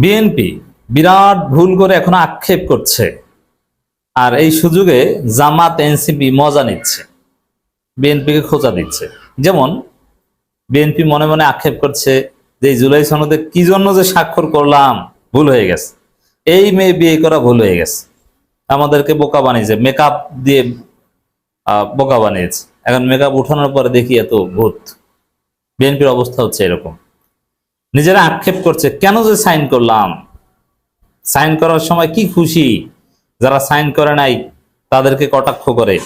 BNP বিরাট ভুল করে এখন আক্ষেপ করছে। আর এই সুযোগে জামাত এনসিপি মজা নিচ্ছে। বিএনপিকে খোঁচা দিচ্ছে। যেমন বিএনপি মনে মনে আক্ষেপ করছে যে জুলাই সনদে কি জন্য যে স্বাক্ষর করলাম? ভুল হয়ে গেছে। এই মেয়ে বিয়ে করা ভুল হয়ে গেছে। আমাদেরকে বোকা বানিয়েছে। মেকআপ দিয়ে বোকা বানিয়েছে। এখন মেকআপ উঠানোর পরে দেখি এত ভূত। বিএনপির অবস্থা হচ্ছে এরকম। নিজেরা আক্ষেপ করছে, কেন যে সাইন করলাম? সাইন করার সময় কি খুশি? যারা সাইন করে নাই, তাদেরকে কটাক্ষ করে।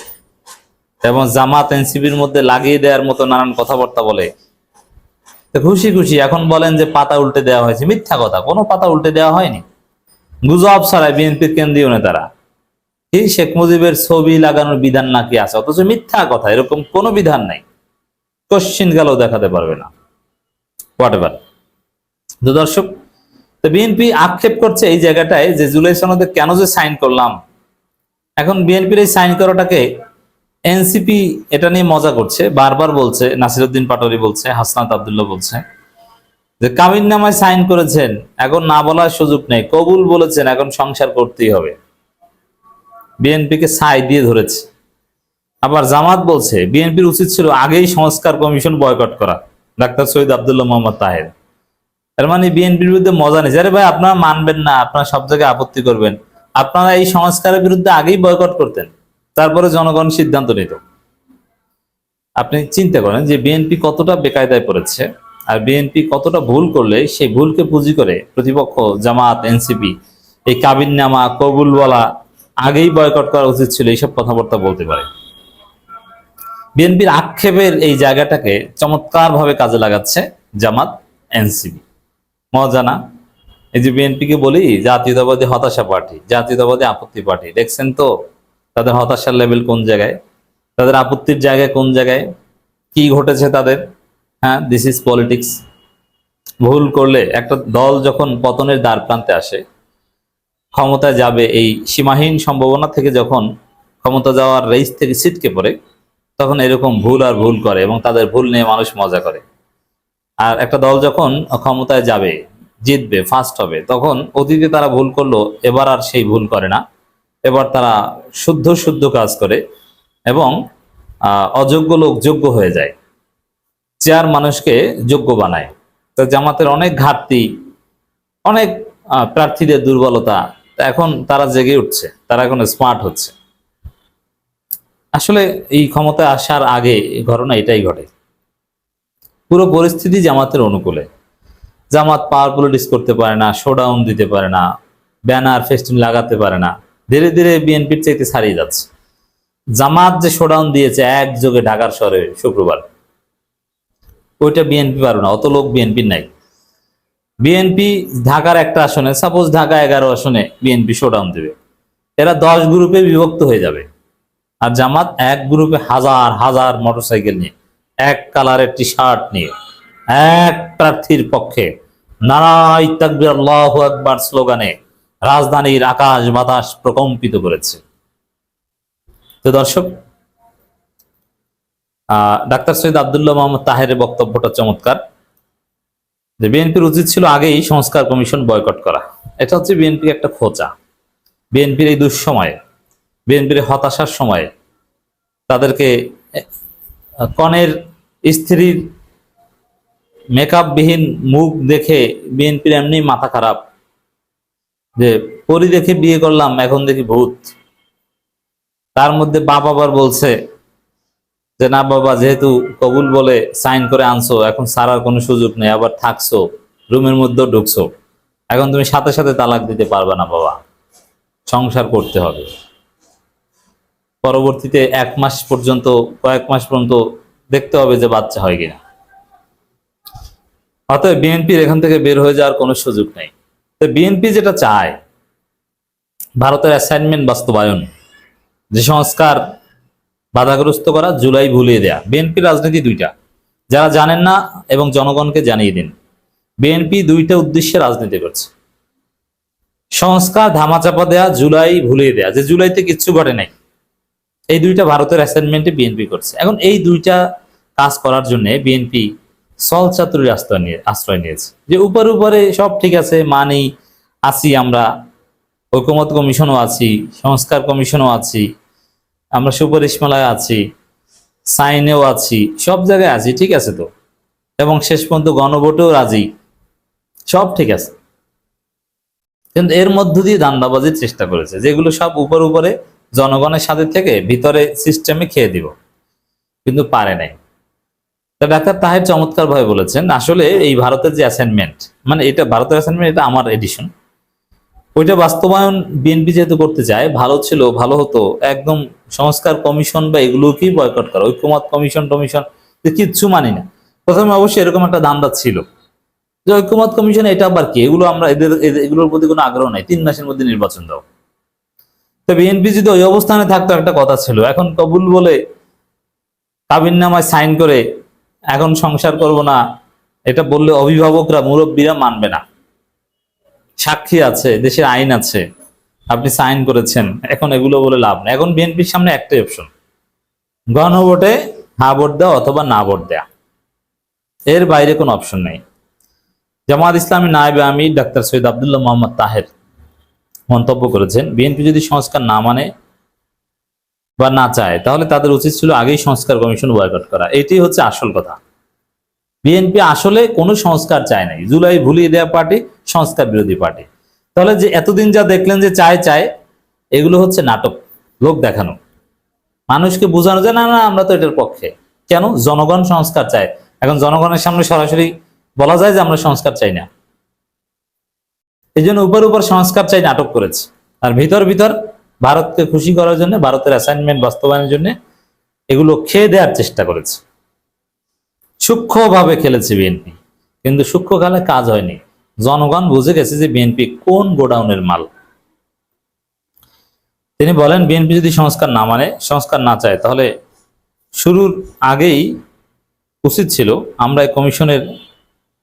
এবং জামাত এনসিবির মধ্যে লাগিয়ে দেওয়ার মতো নানান কথাবার্তা বলে। খুশি খুশি, এখন বলেন যে পাতা উল্টে দেওয়া হয়েছে। মিথ্যা কথা, কোনো পাতা উল্টে দেওয়া হয়নি। গুজব ছাড়াই বিএনপির কেন্দ্রীয় নেতারা। এই শেখ মুজিবের ছবি লাগানোর বিধান নাকি আছে? অথচ মিথ্যা কথা, এরকম কোনো বিধান নাই। কোশ্চিন গেলেও দেখাতে পারবে না। হোয়াট এভার দর্শক, তো বিএনপি আক্ষেপ করছে এই জায়গাটায় যে জুলাই সনদে কেন যে সাইন করলাম? এখন বিএনপির এই সাইন করাটাকে এনসিপি এটা নিয়ে মজা করছে, বারবার বলছে, নাসিরুদ্দিন পাটোয়ারি বলছে, হাসনাত আবদুল্লাহ বলছে, যে কামিন নামায় সাইন করেছেন, এখন না বলার সুযোগ নেই, কবুল বলেছেন, এখন সংসার করতেই হবে। বিএনপিকে সাই দিয়ে ধরেছে। আবার জামাত বলছে বিএনপির উচিত ছিল আগেই সংস্কার কমিশন বয়কট করা, ডাক্তার সৈয়দ আবদুল্লাহ মোহাম্মদ তাহের। এর মানে বিএনপির বিরুদ্ধে মজা নেই। আরে ভাই, আপনারা মানবেন না, আপনারা সব জায়গায় আপত্তি করবেন। আপনারা এই সংস্কারের বিরুদ্ধে আগেই বয়কট করতেন, তারপরে জনগণ সিদ্ধান্ত নিত আপনি চিন্তা করেন যে বিএনপি কতটা বেকায়দায় পড়েছে, আর বিএনপি কতটা ভুল করলে সেই ভুলকে পুঁজি করে প্রতিপক্ষ, জামাত, এনসিপি, এই কাবিননামা কবুল বলা আগেই বয়কট করা উচিত ছিল, এইসব কথাবার্তা বলতে পারে। বিএনপির আক্ষেপের এই জায়গাটাকে চমৎকারভাবে কাজে লাগাচ্ছে জামাত, এনসিপি। মজা না? এই যে বিএনপিকে বলি, জাতীয়তাবাদী হতাশা পার্টি, জাতীয়তাবাদী আপত্তি পার্টি। দেখছেন তো, তাদের হতাশার লেভেল কোন জায়গায়? তাদের আপত্তির জায়গায় কোন জায়গায়? কি ঘটেছে তাদের? হ্যাঁ দিস ইজ পলিটিক্স ভুল করলে একটা দল যখন পতনের দ্বার প্রান্তে আসে, ক্ষমতায় যাবে এই সীমাহীন সম্ভাবনা থেকে যখন ক্ষমতা যাওয়ার রেস থেকে ছিটকে পড়ে, তখন এরকম ভুল আর ভুল করে এবং তাদের ভুল নিয়ে মানুষ মজা করে। আর একটা দল যখন ক্ষমতায় যাবে, জিতবে ফার্স্ট হবে, তখন অতীতে তারা ভুল করল, এবার আর সেই ভুল করে না। এবার তারা শুদ্ধ শুদ্ধ কাজ করে এবং অযোগ্য লোক যোগ্য হয়ে যায়। চেয়ার মানুষকে যোগ্য বানায়। তো জামাতের অনেক ঘাটতি, অনেক প্রার্থীদের দুর্বলতা এখন তারা জেগে উঠছে, তারা এখন স্মার্ট হচ্ছে। আসলে এই ক্ষমতায় আসার আগে ঘটনা এটাই ঘটে। পুরো পরিস্থিতি জামাতের অনুকূলে। জামাত পাওয়ার পলিটিক্স করতে পারে না শোডাউন দিতে পারে না ব্যানার ফেস্টিন লাগাতে পারে না, ধীরে ধীরে বিএনপির চাইতে ছাড়িয়ে যাচ্ছে। জামাত যে শোডাউন দিয়েছে একযোগে ঢাকার শহরে শুক্রবার, ওইটা বিএনপি পারবে না, অত লোক বিএনপির নাই। বিএনপি ঢাকার একটা আসনে সাপোজ ঢাকা এগারো আসনে বিএনপি শোডাউন দেবে, এরা দশ গ্রুপে বিভক্ত হয়ে যাবে। আর জামাত এক গ্রুপে হাজার হাজার মোটরসাইকেল নিয়ে এক কালারের টি শার্ট নিয়ে। এক প্রার্থীর পক্ষে। নারাই স্লোগানে রাজধানীর আকাশ বাতাস প্রকম্পিত করেছে। তো দর্শক ডাক্তার সৈয়দ আবদুল্লাহ মোহাম্মদ তাহেরের বক্তব্যটা চমৎকার। যে বিএনপির উচিত ছিল আগেই সংস্কার কমিশন বয়কট করা। এটা হচ্ছে বিএনপির একটা খোঁচা। বিএনপির এই দুঃসময়ে, বিএনপির হতাশার সময়ে তাদেরকে কনের স্ত্রীর মেকআপবিহীন মুখ দেখে বিএনপির এমনি মাথা খারাপ। যে, পরি দেখে বিয়ে করলাম, এখন দেখি ভূত। তার মধ্যে বাপ আবার বলছে যে, না বাবা, যেহেতু কবুল বলে সাইন করে আনছো, এখন সারার কোনো সুযোগ নেই, আবার থাকছো, রুমের মধ্যেও ঢুকছো। এখন তুমি সাথে সাথে তালাক দিতে পারবে না বাবা। সংসার করতে হবে। পরবর্তীতে এক মাস পর্যন্ত, কয়েক মাস পর্যন্ত দেখতে হবে যে বাচ্চা হয় কিনা। অতএব বিএনপির এখান থেকে বের হয়ে যাওয়ার কোনো সুযোগ নেই। তো বিএনপি যেটা চায়, ভারতের অ্যাসাইনমেন্ট বাস্তবায়ন, যে সংস্কার বাধাগ্রস্ত করা, জুলাই ভুলিয়ে দেয়া। বিএনপি রাজনীতি দুইটা। যারা জানেন না এবং জনগণকে জানিয়ে দিন, বিএনপি দুইটা উদ্দেশ্যে রাজনীতি করছে। সংস্কার ধামাচাপা দেয়া, জুলাই ভুলিয়ে দেয়া। যে জুলাইতে কিচ্ছু ঘটে নাই। এই দুইটা ভারতের অ্যাসাইনমেন্টে বিএনপি করছে। এখন এই দুইটা কাজ করার জন্য বিএনপি সল চাতুরির আশ্রয় নিয়ে আশ্রয় নিয়েছে। যে উপরে উপরে সব ঠিক আছে, মানি আছি আমরা ঐকমত কমিশনও আছি, সংস্কার কমিশনও আছি, আমরা সুপারিশমালায় আছি, সাইনেও আছি, সব জায়গায় আছি, ঠিক আছে তো? এবং শেষ পর্যন্ত গণভোটেও রাজি। সব ঠিক আছে। কিন্তু এর মধ্য দিয়ে দান্দাবাজির চেষ্টা করেছে। যেগুলো সব উপর উপরে জনগণের সাথে থেকে ভিতরে সিস্টেমে খেয়ে দিব। কিন্তু পারে নাই। তা ডাক্তার তাহের চমৎকার ভাবে বলেছেন, আসলে এই ভারতের যে অ্যাসাইনমেন্ট মানে এটা ভারতের অ্যাসাইনমেন্ট এটা আমার এডিশন ওইটা বাস্তবায়ন বিএনপি যেহেতু করতে চায়, ভালো ছিল, ভালো হতো, একদম সংস্কার কমিশন বা এগুলোকেই বয়কট করা, ঐক্যমত কমিশন টমিশন কিচ্ছু মানি না। প্রথমে অবশ্যই এরকম একটা দান্দা ছিল। যে ঐক্যমত কমিশন এটা আবার কি? এগুলো আমরা এদের, এদের- এগুলোর প্রতি কোনো আগ্রহ নাই। তিন মাসের মধ্যে নির্বাচন দাও। তো বিএনপি যদি ওই অবস্থানে থাকতো একটা কথা ছিল, এখন কবুল বলে কাবিন নামায় সাইন করে এখন সংসার করব না, এটা বললে অভিভাবকরা, মুরব্বীরা মানবে না। সাক্ষী আছে, দেশের আইন আছে, আপনি সাইন করেছেন, এখন এগুলো বলে লাভ নেই। এখন বিএনপির সামনে একটাই অপশন গণভোটে হা ভোট দেওয়া অথবা না ভোট দেয়া এর বাইরে কোনো অপশন নেই। জামাত ইসলামী নায়েবে আমি ডাক্তার সৈয়দ আবদুল্লাহ মোহাম্মদ তাহের। মন্তব্য করেছেন। বিএনপি যদি সংস্কার না মানে বা না চায়, তাহলে তাদের উচিত ছিল আগেই সংস্কার কমিশন বয়কট করা। এটি হচ্ছে আসল কথা। বিএনপি আসলে কোনো সংস্কার চায় নাই। জুলাই ভুলিয়ে দেওয়া পার্টি, সংস্কার বিরোধী পার্টি। তাহলে যে এতদিন যা দেখলেন যে চায় চায়, এগুলো হচ্ছে নাটক, লোক দেখানো। মানুষকে বোঝানো যায়, না না, আমরা তো এটার পক্ষে। কেন? জনগণ সংস্কার চায়। এখন জনগণের সামনে সরাসরি বলা যায় যে আমরা সংস্কার চাই না। এই জন্য উপর উপর সংস্কার চাই, নাটক করেছে। আর ভিতর ভিতর ভারতকে খুশি করার জন্য, ভারতের অ্যাসাইনমেন্ট বাস্তবায়নের জন্য এগুলো খেয়ে দেওয়ার চেষ্টা করেছে। সূক্ষ্মভাবে খেলেছে বিএনপি, কিন্তু সূক্ষ্ম খেলে কাজ হয়নি। জনগণ বুঝে গেছে যে বিএনপি কোন গোডাউনের মাল। তিনি বলেন, বিএনপি যদি সংস্কার না মানে সংস্কার না চায়, তাহলে শুরুর আগেই উচিত ছিল আমরা কমিশনের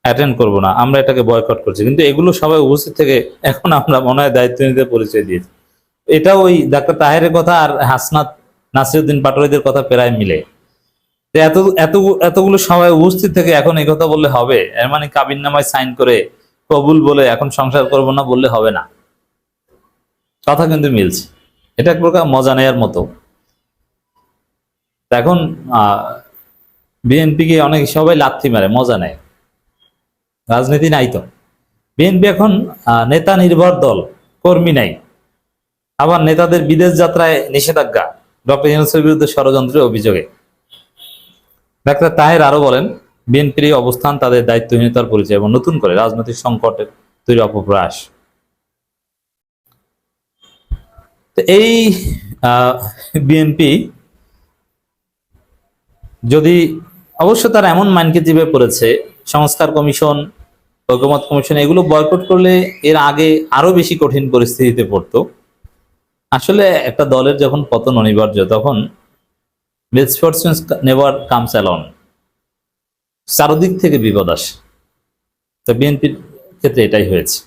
অ্যাটেন্ড করব না, আমরা এটাকে বয়কট করছি। কিন্তু এগুলো সবাই উপস্থিত থেকে এখন আমরা মনে হয় দায়িত্ব নিতে পরিচয় দিয়েছি। এটা ওই ডাক্তার তাহেরের কথা আর হাসনাত নাসিরুদ্দিন পাটোয়ারিদের কথা প্রায় মিলে। এত এত, এতগুলো সবাই উপস্থিত থেকে এখন এই কথা বললে হবে। এর মানে কাবিন নামায় সাইন করে কবুল বলে এখন সংসার করব না বললে হবে না। কথা কিন্তু মিলছে। এটা এক প্রকার মজা নেয়ার মতো। এখন বিএনপি কে অনেক সবাই লাথি মারে, মজা নেয়। রাজনীতি নাই তো। বিএনপি এখন নেতা নির্ভর দল, কর্মী নাই। আবার নেতাদের বিদেশ যাত্রায় নিষেধাজ্ঞা, ডক্টর ইউনুসের বিরুদ্ধে ষড়যন্ত্রের অভিযোগে। ডাক্তার তাহের আরও বলেন, বিএনপির অবস্থান তাদের দায়িত্বহীনতার পরিচয় এবং নতুন করে রাজনৈতিক সংকটের তৈরি অপপ্রয়াস। তো এই বিএনপি যদি অবশ্য তারা এমন মাইনকে জীবে পড়েছে, সংস্কার কমিশন ঐকমত কমিশন এগুলো বয়কট করলে এর আগে আরও বেশি কঠিন পরিস্থিতিতে পড়তো। আসলে একটা দলের যখন পতন অনিবার্য, তখন মিসফরচুনস নেভার কামস অ্যালন চারদিক থেকে বিপদ আসে। তো বিএনপির ক্ষেত্রে এটাই হয়েছে।